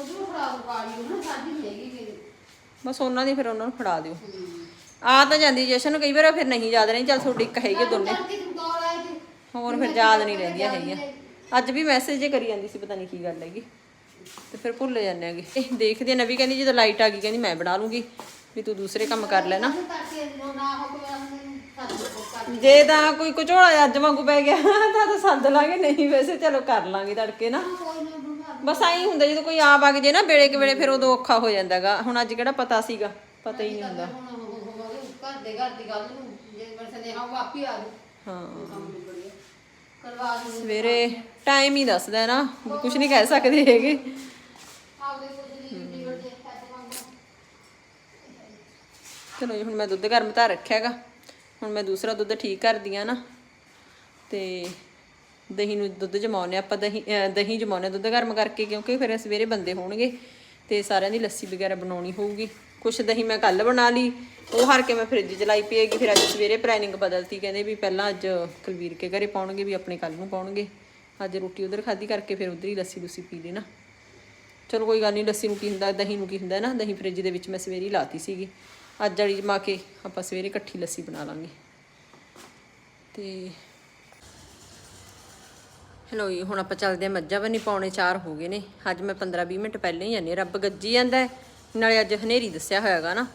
ਉਧਰੋਂ ਫੜਾ ਕਾਲੀ ਨੂੰ ਸਾਡੀ ਨਹੀਂ ਹੈਗੀ ਕਿ ਬਸ ਉਹਨਾਂ ਦੀ ਫਿਰ ਉਹਨਾਂ ਨੂੰ ਫੜਾ ਦਿਓ। ਆ ਤਾਂ ਜਾਂਦੀ ਜਸ਼ਨ ਕਈ ਵਾਰ ਫਿਰ ਨਹੀਂ ਯਾਦ ਨਹੀਂ ਚੱਲ ਤੁਹਾਡੀ ਇੱਕ ਹੈਗੀ ਦੋਨੇ। ਹੋਰ ਫਿਰ ਯਾਦ ਨਹੀਂ ਰਹਿੰਦੀਆਂ ਹੈਗੀਆਂ। ਅੱਜ ਵੀ ਮੈਸੇਜ ਜੇ ਕਰੀ ਜਾਂਦੀ ਸੀ ਪਤਾ ਨਹੀਂ ਕੀ ਗੱਲ ਹੈਗੀ। ਤੇ ਫਿਰ ਭੁੱਲ ਜਾਂਦੇ ਹੈਗੇ। ਇਹ ਦੇਖਦੇ ਨਵੀ ਕਹਿੰਦੀ ਜਦੋਂ ਲਾਈਟ ਆ ਗਈ ਕਹਿੰਦੀ ਮੈਂ ਬਣਾ ਲੂੰਗੀ ਵੀ ਤੂੰ ਦੂਸਰੇ ਕੰਮ ਕਰ ਲੈ ਨਾ। ਜੇ ਤਾਂ ਕੋਈ ਕੁਚੋਲਾ ਅੱਜ ਵਾਂਗੂ ਪੈ ਗਿਆ ਤਾਂ ਤਾਂ ਸੱਦ ਲਾਂਗੇ ਨਹੀਂ ਵੈਸੇ ਚਲੋ ਕਰ ਲਾਂਗੇ ਤੜਕੇ ਨਾ ਬਸ ਐਂ ਹੁੰਦਾ ਜਦੋਂ ਕੋਈ ਆ ਵਗ ਜੇ ਨਾ ਵੇਲੇ ਕੇ ਵੇਲੇ ਫਿਰ ਉਦੋਂ ਔਖਾ ਹੋ ਜਾਂਦਾਗਾ। ਹੁਣ ਅੱਜ ਕਿਹੜਾ ਪਤਾ ਸੀਗਾ? ਪਤਾ ਹੀ ਨਹੀਂ ਹੁੰਦਾ। ਹੁਣ ਹੋਵਾਂਗੇ ਘਰ ਦੇ ਘਰ ਦੀ ਗੱਲ ਨੂੰ ਜੇ ਬਰਸਨੇ ਹਾਂ ਵਾਪੀ ਆ ਜੂ ਹਾਂ। ਕੰਮ ਨਹੀਂ ਬੜੀਆ ਕਰਵਾ ਦੂੰ ਸਵੇਰੇ ਟਾਈਮ ਹੀ ਦੱਸਦਾ ਹੈ ਨਾ ਕੁਝ ਨਹੀਂ ਕਹਿ ਸਕਦੇ ਹੈਗੇ। ਆਪਦੇ ਦੀ ਜੇ ਮੰਗੋ ਚਲੋ ਜੀ ਹੁਣ ਮੈਂ ਦੁੱਧ ਗਰਮ ਧਰ ਰੱਖਿਆਗਾ। ਹੁਣ ਮੈਂ ਦੂਸਰਾ ਦੁੱਧ ਠੀਕ ਕਰਦੀ ਆ ਨਾ। ਤੇ ਦਹੀਂ ਨੂੰ ਦੁੱਧ ਜਮਾਉਨੇ ਆਪਾਂ ਦਹੀਂ, ਅਹ ਦਹੀਂ ਜਮਾਉਨੇ ਦੁੱਧ ਗਰਮ ਕਰਕੇ, ਕਿਉਂਕਿ ਫਿਰ ਸਵੇਰੇ ਬੰਦੇ ਹੋਣਗੇ ਤੇ ਸਾਰਿਆਂ ਦੀ ਲੱਸੀ ਵਗੈਰਾ ਬਣਾਉਣੀ ਹੋਊਗੀ। ਕੁਛ ਦਹੀਂ ਮੈਂ ਕੱਲ ਬਣਾ ਲਈ, ਉਹ ਹਰ ਕੇ ਮੈਂ ਫ੍ਰਿਜ 'ਚ ਲਾਈ ਪਈਏਗੀ ਫਿਰ ਅੱਜ ਸਵੇਰੇ ਪਲੈਨਿੰਗ ਬਦਲਤੀ, ਕਹਿੰਦੇ ਵੀ ਪਹਿਲਾਂ ਅੱਜ ਕੁਲਵੀਰ ਕੇ ਘਰੇ ਪਾਉਣਗੇ, ਵੀ ਆਪਣੇ ਕੱਲ ਨੂੰ ਪਾਉਣਗੇ। ਅੱਜ ਰੋਟੀ ਉਧਰ ਖਾਧੀ ਕਰਕੇ ਫਿਰ ਉਧਰ ਹੀ ਲੱਸੀ ਲੁੱਸੀ ਪੀ ਲਈ ਨਾ ਚਲੋ ਕੋਈ ਗੱਲ ਨਹੀਂ, ਲੱਸੀ ਨੂੰ ਕੀ ਹੁੰਦਾ, ਦਹੀਂ ਨੂੰ ਕੀ ਹੁੰਦਾ ਨਾ, ਦਹੀਂ ਫ੍ਰਿਜ ਦੇ ਵਿੱਚ ਮੈਂ ਸਵੇਰੇ ਹੀ ਲਾਤੀ ਸੀਗੀ। ਅੱਜ ਵਾਲੀ ਜਮਾ ਕੇ ਆਪਾਂ ਸਵੇਰੇ ਇਕੱਠੀ ਲੱਸੀ ਬਣਾ ਲਾਂਗੇ। ਤੇ ਹੈਲੋ ਜੀ, ਹੁਣ ਆਪਾਂ ਚੱਲਦੇ ਆ ਮੱਝਾਂ ਬੰਨੀ ਪੌਣੇ 4 ਹੋ ਗਏ ਨੇ। ਅੱਜ ਮੈਂ 15-20 ਮਿੰਟ ਪਹਿਲਾਂ ਹੀ ਜਾਂਦੀ ਰੱਬ ਗੱਜੀ ਜਾਂਦਾ ਹੈ। ਨਾਲੇ ਅੱਜ ਹਨੇਰੀ ਦੱਸਿਆ ਹੋਇਆਗਾ ਨਾ।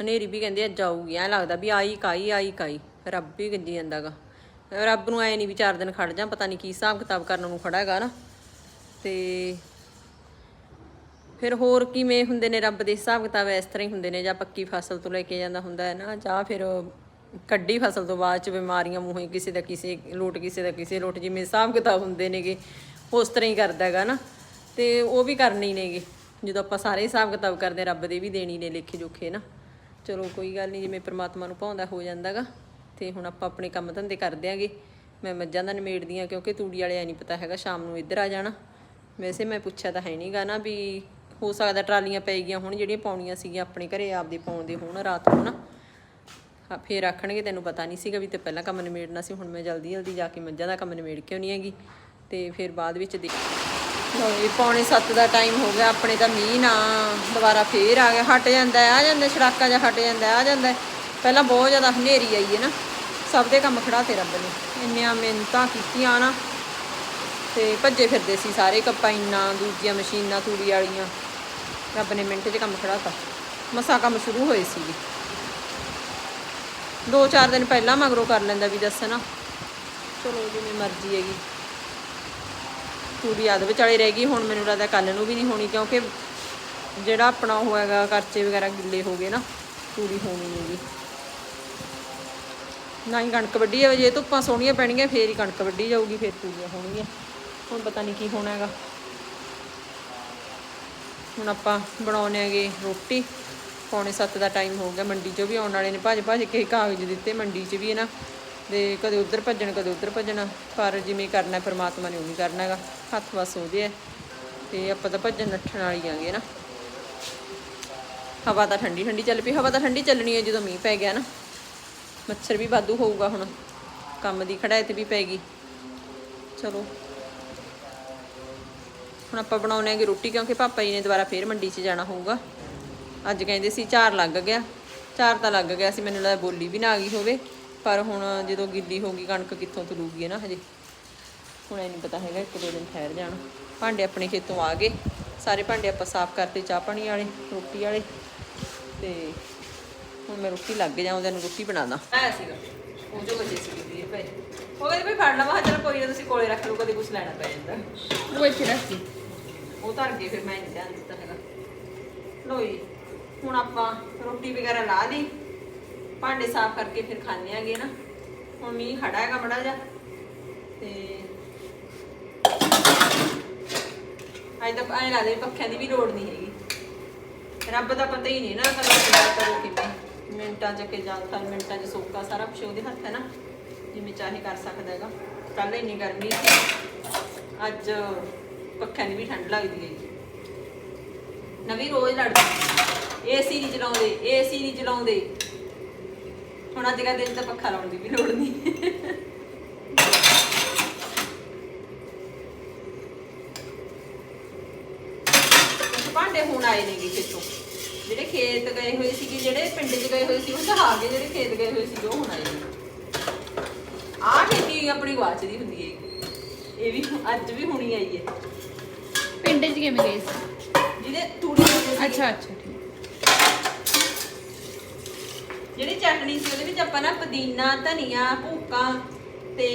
ਹਨੇਰੀ ਵੀ ਕਹਿੰਦੇ ਅੱਜ ਆਊਗੀ। ਐਂ ਲੱਗਦਾ ਵੀ ਆਈ ਕਾਈ ਆਈ ਕਾਈ। ਰੱਬ ਵੀ ਗੱਜੀ ਜਾਂਦਾਗਾ। ਰੱਬ ਨੂੰ ਐ ਨਹੀਂ ਵੀ ਚਾਰ ਦਿਨ ਖੜ ਜਾ ਪਤਾ ਨਹੀਂ ਕੀ ਹਿਸਾਬ ਕਿਤਾਬ ਕਰਨ ਨੂੰ ਖੜਾ ਹੈਗਾ ਨਾ। ਤੇ ਫਿਰ ਹੋਰ ਕਿਵੇਂ ਹੁੰਦੇ ਨੇ? ਰੱਬ ਦੇ ਹਿਸਾਬ ਕਿਤਾਬ ਇਸ ਤਰ੍ਹਾਂ ਹੀ ਹੁੰਦੇ ਨੇ। ਜਾਂ ਪੱਕੀ ਫਸਲ ਤੋਂ ਲੈ ਕੇ ਜਾਂਦਾ ਹੁੰਦਾ ਹੈ ਨਾ। ਜਾਂ ਫਿਰ ਕੱਢੀ ਫਸਲ ਤੋਂ ਬਾਅਦ ਚ ਬਿਮਾਰੀਆਂ ਮੂੰਹੇ ਕਿਸੇ ਦਾ ਕਿਸੇ ਲੋਟ ਕਿਸੇ ਦਾ ਕਿਸੇ ਲੋਟ ਜਿਵੇਂ ਹਿਸਾਬ ਕਿਤਾਬ ਹੁੰਦੇ ਨੇਗੇ ਉਸ ਤਰ੍ਹਾਂ ਹੀ ਕਰਦਾ ਹੈਗਾ ਨਾ। ਤੇ ਉਹ ਵੀ ਕਰਨੀ ਨੇਗੇ। ਜਦੋਂ ਆਪਾਂ ਸਾਰੇ ਹਿਸਾਬ ਕਿਤਾਬ ਕਰਦੇ ਹਾਂ, ਰੱਬ ਦੇ ਵੀ ਦੇਣੀ ਨੇ ਲੇਖੇ ਜੋਖੇ ਨਾ। ਚਲੋ ਕੋਈ ਗੱਲ ਨਹੀਂ ਜਿਵੇਂ ਪ੍ਰਮਾਤਮਾ ਨੂੰ ਭਾਉਂਦਾ ਹੋ ਜਾਂਦਾਗਾ ਤੇ ਹੁਣ ਆਪਾਂ ਆਪਣੇ ਕੰਮ ਧੰਦੇ ਕਰਦੇ ਆਂਗੇ। ਮੈਂ ਮੱਝਾਂ ਦਾ ਨਿਮੇੜਦੀ ਆ ਕਿਉਂਕਿ ਤੂੜੀ ਵਾਲੇ ਆ ਨਹੀਂ ਪਤਾ ਹੈਗਾ ਸ਼ਾਮ ਨੂੰ ਇੱਧਰ ਆ ਜਾਣਾ। ਵੈਸੇ ਮੈਂ ਪੁੱਛਿਆ ਤਾਂ ਹੈ ਨਹੀਂਗਾ ਨਾ ਵੀ ਹੋ ਸਕਦਾ ਟਰਾਲੀਆਂ ਪੈ ਗਈਆਂ ਹੁਣ ਜਿਹੜੀਆਂ ਪਾਉਣੀਆਂ ਸੀਗੀਆਂ ਆਪਣੇ ਘਰੇ ਆਪਦੇ ਪਾਉਂਦੇ ਹੋਣ ਰਾਤ ਨੂੰ ਨਾ। ਫੇਰ ਆਖਣਗੇ ਤੈਨੂੰ ਪਤਾ ਨਹੀਂ ਸੀਗਾ ਵੀ ਤੇ ਪਹਿਲਾਂ ਕੰਮ ਨਿਮੇੜਨਾ ਸੀ, ਹੁਣ ਮੈਂ ਜਲਦੀ ਜਲਦੀ ਜਾ ਕੇ ਮੱਝਾਂ ਦਾ ਕੰਮ ਨਿਮੇੜ ਕੇ ਆਉਣੀ ਹੈਗੀ। ਤੇ ਫਿਰ ਬਾਅਦ ਵਿੱਚ ਦੇ ਲਓ ਜੀ, ਪੌਣੇ 7 ਦਾ ਟਾਈਮ ਹੋ ਗਿਆ, ਆਪਣੇ ਤਾਂ ਮੀਂਹ ਨਾ ਦੁਬਾਰਾ ਫੇਰ ਆ ਗਿਆ, ਹਟ ਜਾਂਦਾ ਆ ਜਾਂਦਾ ਛੜਾਕਾ ਜਿਹਾ ਹਟ ਜਾਂਦਾ ਆ ਜਾਂਦਾ ਪਹਿਲਾਂ ਬਹੁਤ ਜ਼ਿਆਦਾ ਹਨੇਰੀ ਆਈ ਹੈ ਨਾ, ਸਭ ਦੇ ਕੰਮ ਖੜਾ ਤੇ ਰੱਬ ਨੇ, ਇੰਨੀਆਂ ਮਿਹਨਤਾਂ ਕੀਤੀਆਂ ਨਾ। ਤੇ ਭੱਜੇ ਫਿਰਦੇ ਸੀ ਸਾਰੇ ਕੰਪਾਈਨਾਂ ਦੂਜੀਆਂ ਮਸ਼ੀਨਾਂ, ਤੂੜੀ ਵਾਲੀਆਂ। ਰੱਬ ਨੇ ਮਿੰਟ 'ਚ ਕੰਮ ਖੜਾਤਾ। ਮਸਾ ਕੰਮ ਸ਼ੁਰੂ ਹੋਏ ਸੀਗੇ। ਦੋ ਚਾਰ ਦਿਨ ਪਹਿਲਾਂ ਮਗਰੋਂ ਕਰ ਲੈਂਦਾ ਵੀ ਦੱਸਣਾ ਚਲੋ ਜਿਵੇਂ ਮਰਜ਼ੀ ਹੈਗੀ। ਪੂਰੀ ਆਦ ਵਿਚਾਲੇ ਰਹਿ ਗਈ, ਹੁਣ ਮੈਨੂੰ ਲੱਗਦਾ ਕੱਲ ਨੂੰ ਵੀ ਨਹੀਂ ਹੋਣੀ, ਕਿਉਂਕਿ ਜਿਹੜਾ ਆਪਣਾ ਉਹ ਹੈਗਾ, ਕਰਚੇ ਵਗੈਰਾ ਗਿੱਲੇ ਹੋ ਗਏ ਨਾ, ਪੂਰੀ ਹੋਣੀ ਨਹੀਂਗੀ ਨਾ ਹੀ ਕਣਕ ਵੱਢੀ ਜਾਵੇ, ਜੇ ਧੁੱਪਾਂ ਸੋਹਣੀਆਂ ਪੈਣਗੀਆਂ, ਫੇਰ ਹੀ ਕਣਕ ਵੱਢੀ ਜਾਊਗੀ, ਫੇਰ ਪੂਰੀਆਂ ਹੋਣਗੀਆਂ। ਹੁਣ ਪਤਾ ਨਹੀਂ ਕੀ ਹੋਣਾ ਹੈਗਾ। ਹੁਣ ਆਪਾਂ ਬਣਾਉਣੇ ਹੈਗੇ ਰੋਟੀ। ਪੌਣੇ 7 ਦਾ ਟਾਈਮ ਹੋ ਗਿਆ, ਮੰਡੀ 'ਚੋਂ ਵੀ ਆਉਣ ਵਾਲੇ ਨੇ। ਭੱਜ ਭੱਜ ਕੇ ਕਾਗਜ਼ ਦਿੱਤੇ ਮੰਡੀ 'ਚ ਵੀ ਨਾ। ਤੇ ਕਦੇ ਉੱਧਰ ਭੱਜਣ, ਕਦੇ ਉੱਧਰ ਭੱਜਣਾ। ਪਰ ਜਿਵੇਂ ਕਰਨਾ ਪਰਮਾਤਮਾ ਨੇ ਉਵੇਂ ਕਰਨਾ ਹੈਗਾ। ਹੱਥ ਵਸ ਉਹਦੇ ਹੈ। ਤੇ ਆਪਾਂ ਤਾਂ ਭੱਜਣ, ਨੱਠਣ ਵਾਲੀ ਆਂਗੇ ਨਾ। ਹਵਾ ਤਾਂ ਠੰਡੀ ਠੰਡੀ ਚੱਲ ਪਈ। ਹਵਾ ਤਾਂ ਠੰਡੀ ਚੱਲਣੀ ਹੈ ਜਦੋਂ ਮੀਂਹ ਪੈ ਗਿਆ ਨਾ। ਮੱਛਰ ਵੀ ਵਾਧੂ ਹੋਊਗਾ ਹੁਣ। ਕੰਮ ਦੀ ਖੜਾਇਤ ਵੀ ਪੈ ਗਈ। ਚਲੋ। ਹੁਣ ਆਪਾਂ ਬਣਾਉਣੇ ਆਂਗੇ ਰੋਟੀ, ਕਿਉਂਕਿ ਪਾਪਾ ਜੀ ਨੇ ਦੁਬਾਰਾ ਫੇਰ ਮੰਡੀ 'ਚ ਜਾਣਾ ਹੋਊਗਾ। ਅੱਜ ਕਹਿੰਦੇ ਸੀ ਝਾਰ ਲੱਗ ਗਿਆ। ਝਾਰ ਤਾਂ ਲੱਗ ਗਿਆ ਸੀ ਮੈਨੂੰ ਲੱਗਦਾ ਬੋਲੀ ਵੀ ਨਾ ਆ ਗਈ ਹੋਵੇ। ਪਰ ਹੁਣ ਜਦੋਂ ਗਿੱਲੀ ਹੋ ਗਈ ਕਣਕ ਕਿੱਥੋਂ ਤੁਲੂਗੀ ਨਾ ਹਜੇ? ਹੁਣ ਇਹ ਨਹੀਂ ਪਤਾ ਹੈਗਾ ਇੱਕ ਦੋ ਦਿਨ ਠਹਿਰ ਜਾਣਾ। ਭਾਂਡੇ ਆਪਣੇ ਖੇਤੋਂ ਆ ਗਏ। ਸਾਰੇ ਭਾਂਡੇ ਆਪਾਂ ਸਾਫ਼ ਕਰਤੇ ਚਾਹ ਪਾਣੀ ਵਾਲੇ ਰੋਟੀ ਵਾਲੇ। ਤੇ ਹੁਣ ਮੈਂ ਰੋਟੀ ਲੱਗ ਜਾ ਉਹਦੇ ਨੂੰ ਰੋਟੀ ਬਣਾਦਾ ਆਇਆ ਸੀਗਾ। ਉਹ ਜੋ ਬਚੇ ਸੀ ਵੀਰ ਭਾਈ। ਉਹ ਕਹਿੰਦੇ ਵੀ ਫੜ ਲਵਾਂ ਚਲ ਕੋਈ ਨਾ ਤੁਸੀਂ ਕੋਲੇ ਰੱਖ ਲਓ ਕਦੇ ਕੁਝ ਲੈਣਾ ਪੈ ਜਾਂਦਾ। ਉਹ ਇੱਥੇ ਰੱਖੀ ਉਹ ਧਰ ਕੇ ਫਿਰ ਮੈਂ ਧਿਆਨ ਦਿੱਤਾ ਹੈਗਾ। ਲੋਈ ਹੁਣ ਆਪਾਂ ਰੋਟੀ ਵਗੈਰਾ ਲਾ ਲਈ। ਭਾਂਡੇ ਸਾਫ਼ ਕਰਕੇ ਫਿਰ ਖਾਣੇ ਆਗੇ ਨਾ। ਹੁਣ ਮੀਂਹ ਖੜਾ ਹੈਗਾ ਬੜਾ ਜਾ ਤੇ ਅੱਜ ਤਾਂ ਐਂ ਲੱਗਦਾ ਪੱਖਿਆਂ ਦੀ ਵੀ ਲੋੜ ਨਹੀਂ ਹੈਗੀ। ਰੱਬ ਦਾ ਪਤਾ ਹੀ ਨਹੀਂ ਨਾ ਕਦੋਂ ਕਿਵੇਂ ਕਰੋ ਕਿਵੇਂ। ਮਿੰਟਾਂ ਚ ਕੇ ਜਾਂਦਾ ਮਿੰਟਾਂ ਚ ਸੋਕਾ, ਸਾਰਾ ਕੁਝ ਉਹਦੇ ਹੱਥ ਹੈ ਨਾ। ਜਿਵੇਂ ਚਾਹੇ ਕਰ ਸਕਦਾ ਹੈਗਾ। ਕੱਲ ਇੰਨੀ ਗਰਮੀ ਸੀ। ਅੱਜ ਪੱਖਿਆਂ ਦੀ ਵੀ ਠੰਡ ਲੱਗਦੀ ਹੈ ਨਵੀਂ ਰੋਜ਼ ਲੜਦੀ। ਏਸੀ ਨਹੀਂ ਚਲਾਉਂਦੇ ਏਸੀ ਨਹੀਂ ਚਲਾਉਂਦੇ। ਹੁਣ ਅੱਜ ਕੱਲ੍ਹ ਦਿਨ ਤਾਂ ਪੱਖਾ ਲਾਉਣ ਦੀ ਵੀ ਲੋੜ ਨਹੀਂ। ਭਾਂਡੇ ਹੁਣ ਆਏ ਨੇਗੇ ਖੇਤੋਂ। ਜਿਹੜੇ ਖੇਤ ਗਏ ਹੋਏ ਸੀਗੇ ਜਿਹੜੇ ਪਿੰਡ 'ਚ ਗਏ ਹੋਏ ਸੀ ਉਹ ਤਾਂ ਆ ਗਏ ਜਿਹੜੇ ਖੇਤ ਗਏ ਹੋਏ ਸੀ ਉਹ ਹੁਣ ਆਏ ਨੇ ਆਹ ਖੇਤੀ ਆਪਣੀ ਗਵਾਚਦੀ ਹੁੰਦੀ ਹੈ ਇਹ ਵੀ ਅੱਜ ਵੀ ਹੁਣੀ ਆਈ ਹੈ ਪਿੰਡ 'ਚ ਕਿਵੇਂ ਗਏ ਸੀ? ਜਿਹਦੇ ਤੂੜੀ ਸੀ ਅੱਛਾ ਅੱਛਾ ਠੀਕ। ਜਿਹੜੀ ਚਟਣੀ ਸੀ ਉਹਦੇ ਵਿੱਚ ਆਪਾਂ ਨਾ ਪੁਦੀਨਾ, ਧਨੀਆ, ਭੂਕਾਂ ਤੇ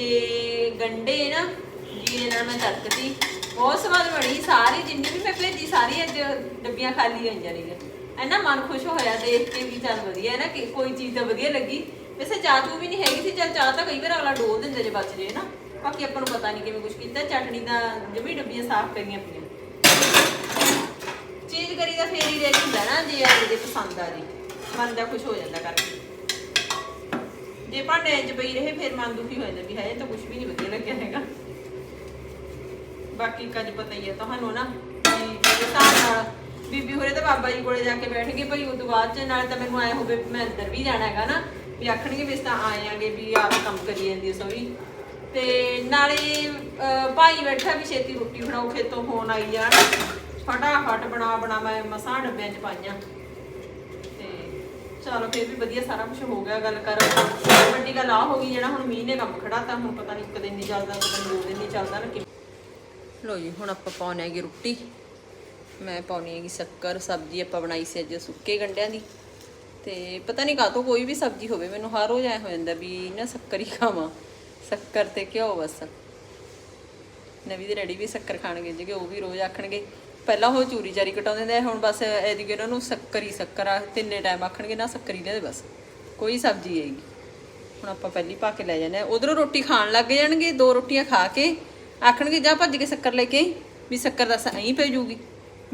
ਗੰਡੇ ਨਾ, ਜੀਰੇ ਨਾਲ ਮੈਂ ਤੜਕਤੀ। ਬਹੁਤ ਸਵਾਦ ਬਣੀ ਸਾਰੀ ਜਿੰਨੀ ਵੀ ਮੈਂ ਭੇਜੀ ਸਾਰੀ ਅੱਜ ਡੱਬੀਆਂ ਖਾਲੀ ਹੋਈਆਂ ਨੇ ਐਨਾ ਮਨ ਖੁਸ਼ ਹੋਇਆ ਦੇਖ ਕੇ ਵੀ ਚੱਲ ਵਧੀਆ ਹੈ ਨਾ, ਕਿ ਕੋਈ ਚੀਜ਼ ਤਾਂ ਵਧੀਆ ਲੱਗੀ। ਵੈਸੇ ਚਾਹ ਚੂ ਵੀ ਨਹੀਂ ਹੈਗੀ ਸੀ, ਚੱਲ ਚਾਹ ਤਾਂ ਕਈ ਵਾਰ ਅਗਲਾ ਡੋਲ ਦਿੰਦਾ ਜੇ ਬਚ ਜੇ ਨਾ। ਬਾਕੀ ਆਪਾਂ ਨੂੰ ਪਤਾ ਨਹੀਂ ਕਿਵੇਂ ਕੁਝ ਕੀਤਾ ਚਟਣੀ ਦਾ ਜਮੀ ਡੱਬੀਆਂ ਸਾਫ਼ ਕਰੀਆਂ ਪਈਆਂ। ਚੀਜ਼ ਕਰੀ ਤਾਂ ਫੇਰ ਹੀ ਰੇਟ ਹੁੰਦਾ ਨਾ, ਜੇ ਆਲੇ ਦੇ ਪਸੰਦ ਆ ਜੇ। ਮਨ ਦਾ ਖੁਸ਼ ਹੋ ਜਾਂਦਾ ਕਰਕੇ। ਜੇ ਭਾਂਡੇ 'ਚ ਪਈ ਰਹੇ, ਫਿਰ ਮਨ ਦੁਖੀ ਹੋ ਜਾਂਦਾ ਵੀ ਹੈ ਤਾਂ ਕੁਝ ਵੀ ਨਹੀਂ ਵਧੀਆ ਲੱਗਿਆ ਹੈਗਾ। ਬਾਕੀ ਕੱਜ ਪਤਾ ਹੀ ਹੈ ਤੁਹਾਨੂੰ ਨਾ, ਵੀ ਮੇਰੇ ਹਿਸਾਬ ਨਾਲ ਬੀਬੀ ਹੋਰੇ ਤਾਂ ਬਾਬਾ ਜੀ ਕੋਲੇ ਜਾ ਕੇ ਬੈਠ ਗਏ ਭਾਈ, ਉਹ ਤੋਂ ਬਾਅਦ ਚ ਨਾਲੇ ਤਾਂ ਮੈਨੂੰ ਆਏ ਹੋਵੇ ਮੈਂ ਅੰਦਰ ਵੀ ਜਾਣਾ ਹੈਗਾ ਨਾ, ਵੀ ਆਖਣਗੇ ਵੀ ਤਾਂ ਆਏ ਆਂਗੇ ਵੀ ਆਪ ਕੰਮ ਕਰੀ ਜਾਂਦੀ ਹੈ ਸੋਈ ਤੇ ਨਾਲੇ ਭਾਈ ਬੈਠਾ ਵੀ ਛੇਤੀ ਰੋਟੀ ਬਣਾਓ, ਖੇਤੋਂ ਫੋਨ ਆਈ ਜਾਣ। ਫਟਾਫਟ ਬਣਾ ਬਣਾ ਮੈਂ ਮਸਾਂ ਡੱਬਿਆਂ 'ਚ ਪਾਈਆਂ। ਚਲੋ ਫਿਰ ਵੀ ਵਧੀਆ ਸਾਰਾ ਕੁਝ ਹੋ ਗਿਆ, ਗੱਲ ਕਰ। ਵੱਡੀ ਗੱਲ ਆ ਹੋ ਗਈ, ਜਿਹੜਾ ਹੁਣ ਮੀਂਹ ਨੇ ਕੰਮ ਖੜਾਤਾ ਹੁਣ ਪਤਾ ਨਹੀਂ ਇੱਕ ਦਿਨ ਨਹੀਂ ਚੱਲਦਾ ਪਤਾ ਨਹੀਂ ਦੋ ਦਿਨ ਨਹੀਂ ਚੱਲਦਾ ਨਾ ਕਿਵੇਂ। ਲੋ ਜੀ, ਹੁਣ ਆਪਾਂ ਪਾਉਣੇ ਹੈਗੇ ਰੋਟੀ। ਮੈਂ ਪਾਉਣੀ ਹੈਗੀ ਸ਼ੱਕਰ, ਸਬਜ਼ੀ ਆਪਾਂ ਬਣਾਈ ਸੀ ਅੱਜ ਸੁੱਕੇ ਗੰਡਿਆਂ ਦੀ। ਤੇ ਪਤਾ ਨਹੀਂ ਕਾਹਤੋਂ ਕੋਈ ਵੀ ਸਬਜ਼ੀ ਹੋਵੇ, ਮੈਨੂੰ ਹਰ ਰੋਜ਼ ਐ ਹੋ ਜਾਂਦਾ ਵੀ ਨਾ ਸ਼ੱਕਰ ਹੀ ਖਾਵਾਂ। ਸ਼ੱਕਰ ਤੇ ਘਿਓ ਬਸ। ਨਵੀਂ ਦੇ ਡੈਡੀ ਵੀ ਸ਼ੱਕਰ ਖਾਣਗੇ ਜਿਹੜੇ ਉਹ ਵੀ ਰੋਜ਼ ਆਖਣਗੇ। ਪਹਿਲਾਂ ਉਹ ਚੂਰੀ ਚਾਰੀ ਕਟਾਉਂਦੇ ਹੁੰਦੇ ਹੁਣ ਬਸ ਐਦੀ ਕਿ ਉਹਨਾਂ ਨੂੰ ਸ਼ੱਕਰ ਹੀ ਸ਼ੱਕਰ ਆ, ਤਿੰਨੇ ਟਾਈਮ ਆਖਣਗੇ, ਨਾ ਸ਼ੱਕਰ ਹੀ ਲਿਆ ਦੇ ਬਸ। ਕੋਈ ਸਬਜ਼ੀ ਆਏਗੀ ਹੁਣ ਆਪਾਂ ਪਹਿਲੀ ਪਾ ਕੇ ਲੈ ਜਾਂਦੇ ਆ ਉਧਰੋਂ ਰੋਟੀ ਖਾਣ ਲੱਗ ਜਾਣਗੇ, ਦੋ ਰੋਟੀਆਂ ਖਾ ਕੇ ਆਖਣਗੇ, ਜਾ ਭੱਜ ਕੇ ਸ਼ੱਕਰ ਲੈ ਕੇ ਵੀ ਸ਼ੱਕਰ ਦਾ ਸਹੀ ਪੈ ਜੂਗੀ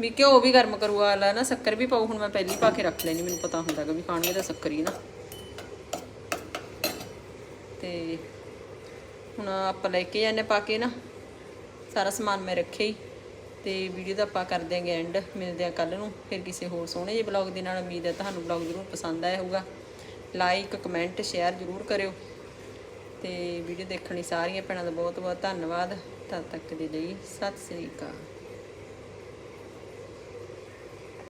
ਵੀ ਘਿਓ ਵੀ ਗਰਮ ਕਰੂਗਾ ਵਾਲਾ ਨਾ ਸ਼ੱਕਰ ਵੀ ਪਾਉ ਹੁਣ ਮੈਂ ਪਹਿਲੀ ਪਾ ਕੇ ਰੱਖ ਲੈਣੀ ਮੈਨੂੰ ਪਤਾ ਹੁੰਦਾ ਕਿ ਵੀ ਖਾਣਗੇ ਤਾਂ ਸ਼ੱਕਰ ਹੀ ਨਾ। ਤੇ ਹੁਣ ਆਪਾਂ ਲੈ ਕੇ ਜਾਂਦੇ ਪਾ ਕੇ ਨਾ। ਸਾਰਾ ਸਮਾਨ ਮੈਂ ਰੱਖਿਆ ਹੀ। ਤੇ ਵੀਡੀਓ ਦਾ ਆਪਾਂ ਕਰ ਦਿਆਂਗੇ ਐਂਡ ਮਿਲਦੇ ਆ ਕੱਲ ਨੂੰ। ਫਿਰ ਕਿਸੇ ਹੋਰ ਸੋਹਣੇ ਜਿਹੇ ਬਲੌਗ ਦੇ ਨਾਲ। ਉਮੀਦ ਹੈ ਤੁਹਾਨੂੰ ਬਲੌਗ ਜ਼ਰੂਰ ਪਸੰਦ ਆਇਆ ਹੋਊਗਾ। ਲਾਈਕ ਕਮੈਂਟ ਸ਼ੇਅਰ ਜ਼ਰੂਰ ਕਰਿਓ। ਤੇ ਵੀਡੀਓ ਦੇਖਣ ਲਈ ਸਾਰੀਆਂ ਭੈਣਾਂ ਦਾ ਬਹੁਤ ਬਹੁਤ ਧੰਨਵਾਦ। ਤਦ ਤੱਕ ਦੇ ਲਈ ਸਤਿ ਸ੍ਰੀ ਅਕਾਲ।